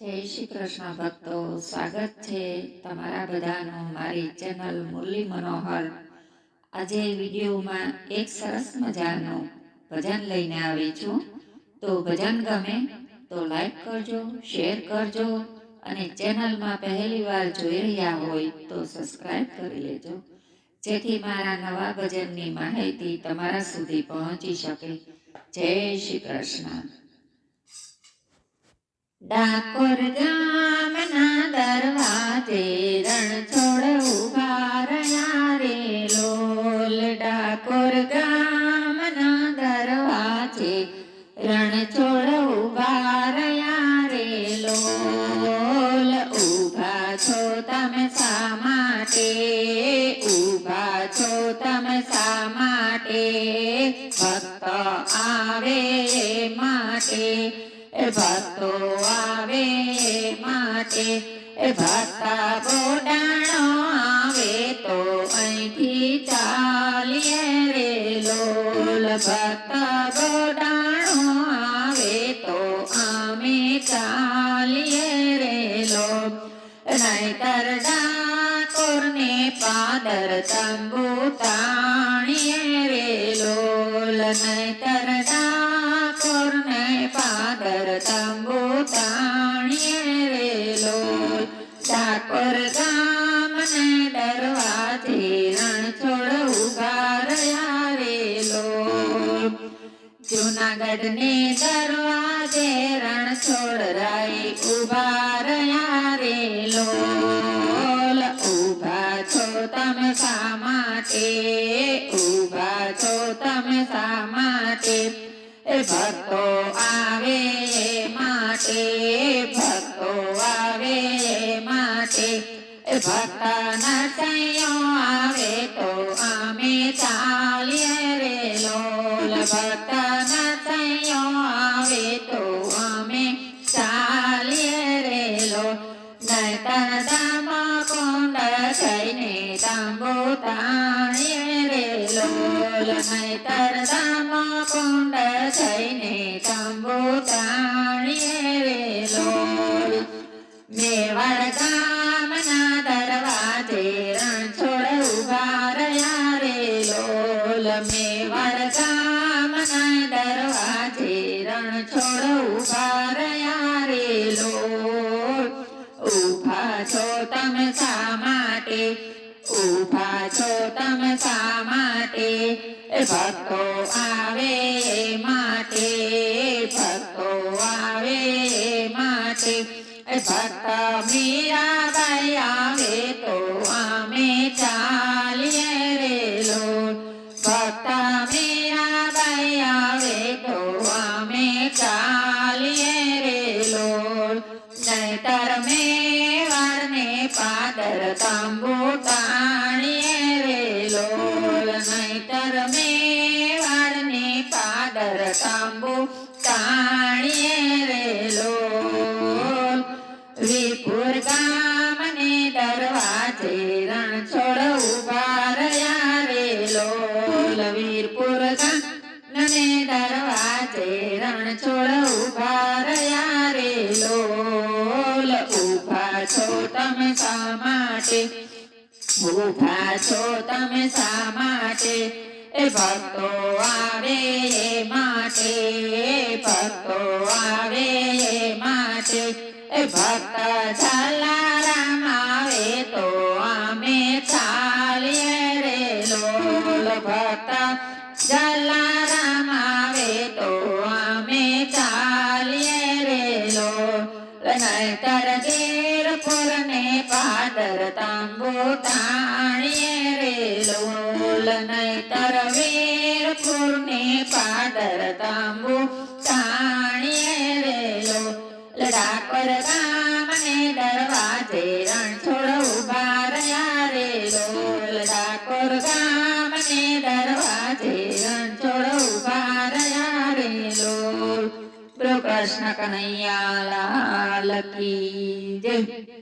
જય શ્રી કૃષ્ણ ભક્તો, સ્વાગત છે તમારા બધાનું મારી ચેનલ મુરલી મનોહર. આજે વિડીયોમાં એક સરસ મજાનું ભજન લઈને આવી છું. તો ભજન ગમે તો લાઈક કરજો શેર કરજો અને ચેનલમાં પહેલી વાર જોઈ રહ્યા હોય તો સબસ્ક્રાઈબ કરી લેજો. જેથી મારા નવા ભજનની માહિતી તમારા સુધી પહોંચી શકે. જય શ્રી કૃષ્ણ. ડાકોર ગામના દરવાજે રણછોડ ઊભા રહ્યા રે લોલ. ડાકોર ગામના દરવાજે રણછોડ ઊભા રહ્યા રે લોલ. ઊભા છો તમે શા માટે? ઊભા છો તમે શા માટે? ભક્ત આવે માટે. ભક્તો માટે એ ભક્તા બોડાણો આવે તો અહીંથી ચાલીએ રે લોલ ભક્તા બોડાણો આવે તો અમે ચાલીએ રે લો નહીતર ડાકોરને પાદર તંબુ તાણીએ રે લોલ નહીતર ડાકોરને પાદર તંબુ જુનાગઢને દરવાજે રણ રાય ઊભા રહ્યા રે લોલ. ઊભા છો તમે શા માટે? ઊભા છો તમે શા માટે? એ ભક્તો આવે એ માટે. ભક્તો આવે એ માટે. એ ભક્તના સંયો આવે તો તાણીએ રે લોલ નહીતર દામ થઈને તાંબુ તાણીએ રે લોલ દરવાજે રણછોડ ઊભા લોલ મેવાડ ગામના દરવાજે રણછોડ ઊભા રહ્યા છો તમે શા માટે ઊભા છો માટે ભક્તો આવે માટે ભક્તો આવે માટે ભક્ત મીરાબાઈ આવે તો અમે ચાલીએ રે લોલ ભક્ત મીરાબાઈ આવે તો અમે ચાલીએ રે લોલ નહીતર મેવાડને પાદર તાંબુ તાંબુ તાણીએ રે લોલ વીરપુર ગામને દરવાજે રણછોડ ઊભા રહ્યા વેલો. લોલ વીરપુર ગામને દરવાજે રણછોડ ઊભા રહ્યા રેલો ઊભા છો તમે શા માટે? ઊભા છો તમે શા માટે? એ ભક્તો આવે એ માટે ભક્તો આવે એ માટે એ ભક્ત જલારામ આવે તો અમે ચાલીએ રે લોલ ભક્ત. જલારામ આવે તો અમે ચાલીએ રે લોલ. નહીતર ગીરપુર ને પાદર તાંબુ તાણીએ રે લોલ. વીરપુર ને પાદર તાંબુ તાણીએ રે લડા પર કામને દરવાજે રણછોડ ઊભા રહ્યા રેલો. લડા પર કામને દરવાજે રણછોડ ઊભા રહ્યા રેલો. કૃષ્ણ કનૈયા લાલ કી જય.